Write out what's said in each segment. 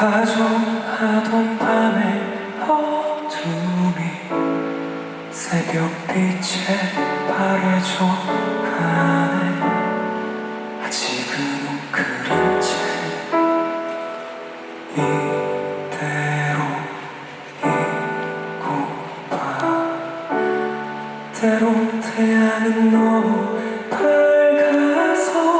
다정하던 밤의 어둠이 새벽빛에 바래져 가네. 아직은 웅크린 채 이대로 있고파 때론 태양은 너무 밝아서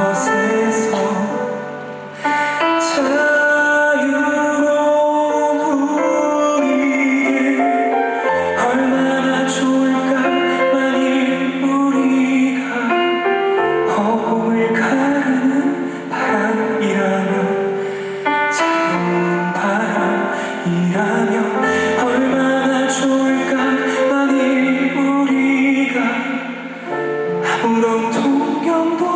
한번 동경